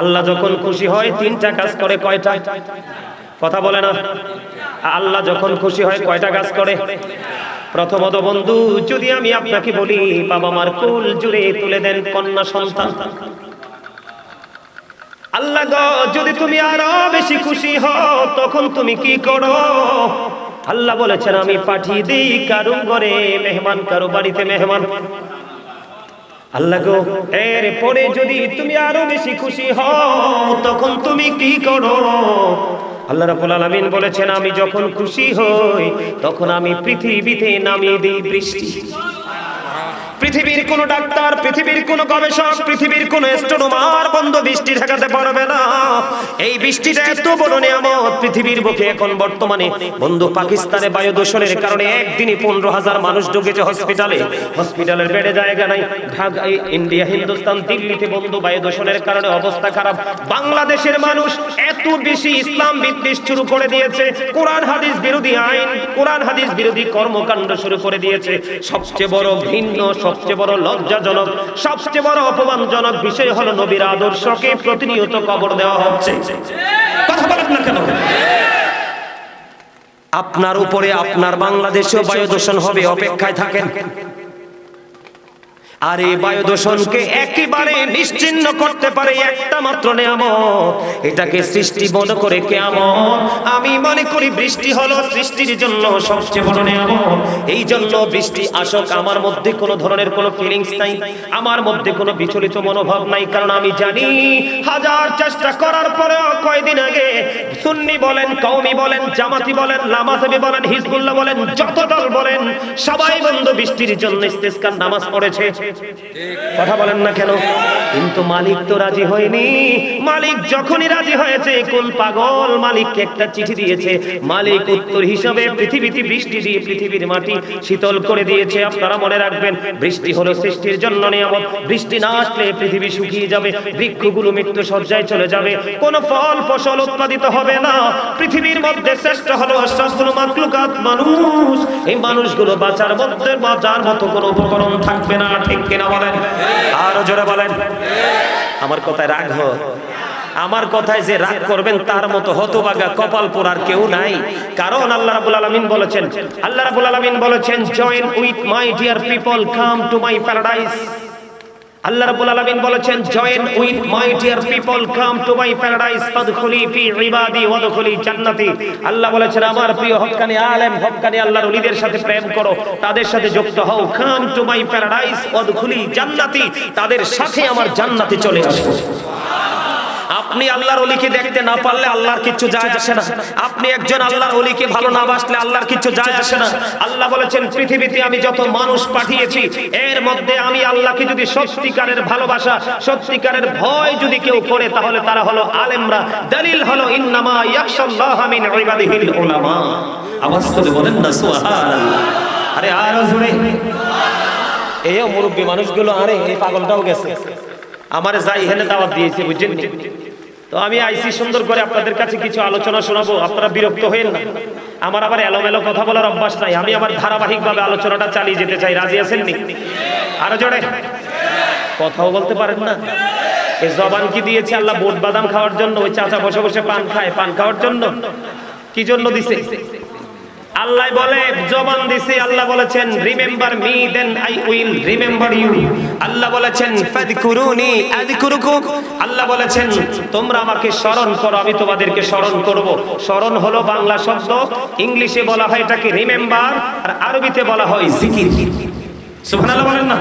আল্লাহ যখন খুশি হয়, তিনটা কাজ করে কয়টা? কথা বলে না? আল্লাহ যখন খুশি হয়, কয়টা কাজ করে? প্রথমত, বন্ধু, যদি আমি আপনাকে বলি, বাবা মার কুল জুড়ে তুলে দেন কন্যা সন্তান। আল্লাহ যদি তুমি আরও বেশি খুশি হও, তখন তুমি কি করো? আল্লাহ বলেছেন, আমি পাঠিয়ে দিই কারুর ঘরে, মেহমান কারও বাড়িতে মেহমান। আল্লাহ গো এর পরে যদি তুমি আরও বেশি খুশি হও, তখন তুমি কি করো? আল্লাহ রাবুল আলামিন বলেছেন, আমি যখন খুশি হই, তখন আমি পৃথিবীতে নামিয়ে দিই বৃষ্টি। পৃথিবীর কোন ডাক্তার, পৃথিবীর কোন গবেষক, পৃথিবীর কোন অ্যাস্ট্রোনমার বন্ধ বৃষ্টি ঠেকাতে পারবে না। এই বৃষ্টিটা এত বড় নিয়ামত পৃথিবীর বুকে এখন বর্তমানে। বন্ধু, পাকিস্তানে বায়ু দূষণের কারণে একদিনই পনেরো হাজার মানুষ ঢুকেছে হসপিটালে হসপিটালের বেডে জায়গা নাই। ঢাকায় ইন্ডিয়া হিন্দুস্তান দিল্লিতে বন্ধু, বায়ু দূষণের কারণে অবস্থা খারাপ। বাংলাদেশের মানুষ এত বেশি ইসলাম বিদ্বেষ শুরু করে দিয়েছে। কোরআন, হাদিস বিরোধী আইন, কোরআন, হাদিস বিরোধী কর্মকাণ্ড শুরু করে দিয়েছে। সবচেয়ে বড় ভিন্ন সবচেয়ে বড় লজ্জাজনক, সবচেয়ে বড় অপমানজনক বিষয় হলো নবীর আদর্শকে প্রতিনিয়ত কবর দেওয়া হচ্ছে। কথা বলেন না কেন? আপনার উপরে আপনার বাংলাদেশেও বায়ু দূষণ হবে, অপেক্ষায় থাকেন। আর এই বায়ু দূষণকে একেবারে নিশ্চিন্ন করতে পারে একটা মাত্র নিয়ামত। এটাকে সৃষ্টি মনে করে কেমন আমি মনে করি বৃষ্টি হলো সৃষ্টির জন্য সবচেয়ে বড় নিয়ামত। এই জন্য বৃষ্টি আসক, আমার মধ্যে কোনো ধরনের কোনো ফিলিংস নাই, আমার মধ্যে কোনো বিচলিত মনোভাব নাই, কারণ আমি জানি হাজার চেষ্টা করার পরেও কয়দিন আগে সুন্নি বলেন, কওমি বলেন, জামাতি বলেন লামাজাবি বলেন, হিজবুল্লাহ বলেন, যত দল বলেন, সবাই বন্ধ বৃষ্টির জন্য ইস্তেস্কার নামাজ পড়েছে। কথা বলেন না কেন? কিন্তু মালিক তো রাজি হয়নি। মালিক যখনই রাজি হয়েছে, কোন পাগল মালিককে একটা চিঠি দিয়েছে? মালিক উত্তর হিসাবে পৃথিবীতে বৃষ্টি দিয়ে পৃথিবীর মাটি শীতল করে দিয়েছে। আপনারা মনে রাখবেন, বৃষ্টি হলো সৃষ্টির জন্য নিয়ামত। বৃষ্টি না আসলে পৃথিবী শুকিয়ে যাবে, বৃক্ষগুলো মৃত্যু সজ্জায় চলে যাবে। কোনো ফল, ফসল উৎপাদিত হবে না। পৃথিবীর মধ্যে শ্রেষ্ঠ হলো আশ্বাসগুলো মাকলুকাত মানুষ। এই মানুষগুলো বাঁচার মধ্যে, বাঁচার মতো কোনো উপকরণ থাকবে না। ঠিক কিনা বলেন? আরও জোরে বলেন। আমার কথায় রাগ হয়। আমার কথায় যে রাগ করবেন তার মতো হতবাগা কপাল পোড়ার কেউ নাই। কারণ আল্লাহ রাব্বুল আলামিন বলেছেন, আল্লাহ রাব্বুল আলামিন বলেছেন join with my dear people come to my paradise আল্লাহ রাব্বুল আলামিন বলেছেন join with my dear people come to my paradise ফাদখুলি ফি ইবাদি ওয়াদখুলি জান্নাতি। আল্লাহ বলেছেন, আমার প্রিয় হক্কানি আলেম, হক্কানি আল্লাহর ওলিদের সাথে প্রেম করো, তাদের সাথে যুক্ত হও কাম টু মাই প্যারাডাইস ওয়াদখুলি জান্নাতি, তাদের সাথে আমার জান্নাতে চলে আসো। আপনি আল্লাহর অলিকে দেখতে না পারলে আল্লাহর কিছু যায় আসে না। আপনি একজন আল্লাহর অলিকে ভালো না বাসলে আল্লাহর কিছু যায় আসে না। আল্লাহ বলেছেন, পৃথিবীতে আমি যত মানুষ পাঠিয়েছি, এর মধ্যে আমি আল্লাহকে যদি সত্যিকারের ভালোবাসা, সত্যিকারের ভয় যদি কেউ করে, তাহলে তারা হলো আলেমরা। দলিল হলো, ইন্নামা ইয়াখশাল্লাহ মিন ইবাদিহিল উলামা। আওয়াজ করে বলেন না, সুবহানাল্লাহ। আরে আর জোরে। এই মুরব্বী মানুষগুলো, আরে এই পাগলটাও গেছে। আমার যাই হেলে দাওয়াত দিয়েছে, বুঝছেন? তো আমি আইসি সুন্দর করে আপনাদের কাছে কিছু আলোচনা শোনাবো, আপনারা বিরক্ত হয়েন না। আমার আবার এলোমেলো কথা বলার অভ্যাস নাই, আমি আমার ধারাবাহিকভাবে আলোচনাটা চালিয়ে যেতে চাই, রাজি আছেন নি? আরও জোরে। কথাও বলতে পারেন না। এই জবান কি দিয়েছে আল্লাহ? বোট বাদাম খাওয়ার জন্য? ওই চাচা বসে বসে পান খায়, পান খাওয়ার জন্য? কি জন্য দিছে? আল্লাহ বলে, জবান দিছি, আল্লাহ বলেছেন remember me then I will remember you আল্লাহ বলেছেন ফাযকুরুনি আযকুরুকুম। আল্লাহ বলেছেন, তোমরা আমাকে স্মরণ করো, আমি তোমাদেরকে স্মরণ করব। স্মরণ হলো বাংলা শব্দ, ইংলিশে বলা হয় এটাকে রিমেম্বার আর আরবিতে বলা হয় জিকির। সুবহানাল্লাহ বলেন না?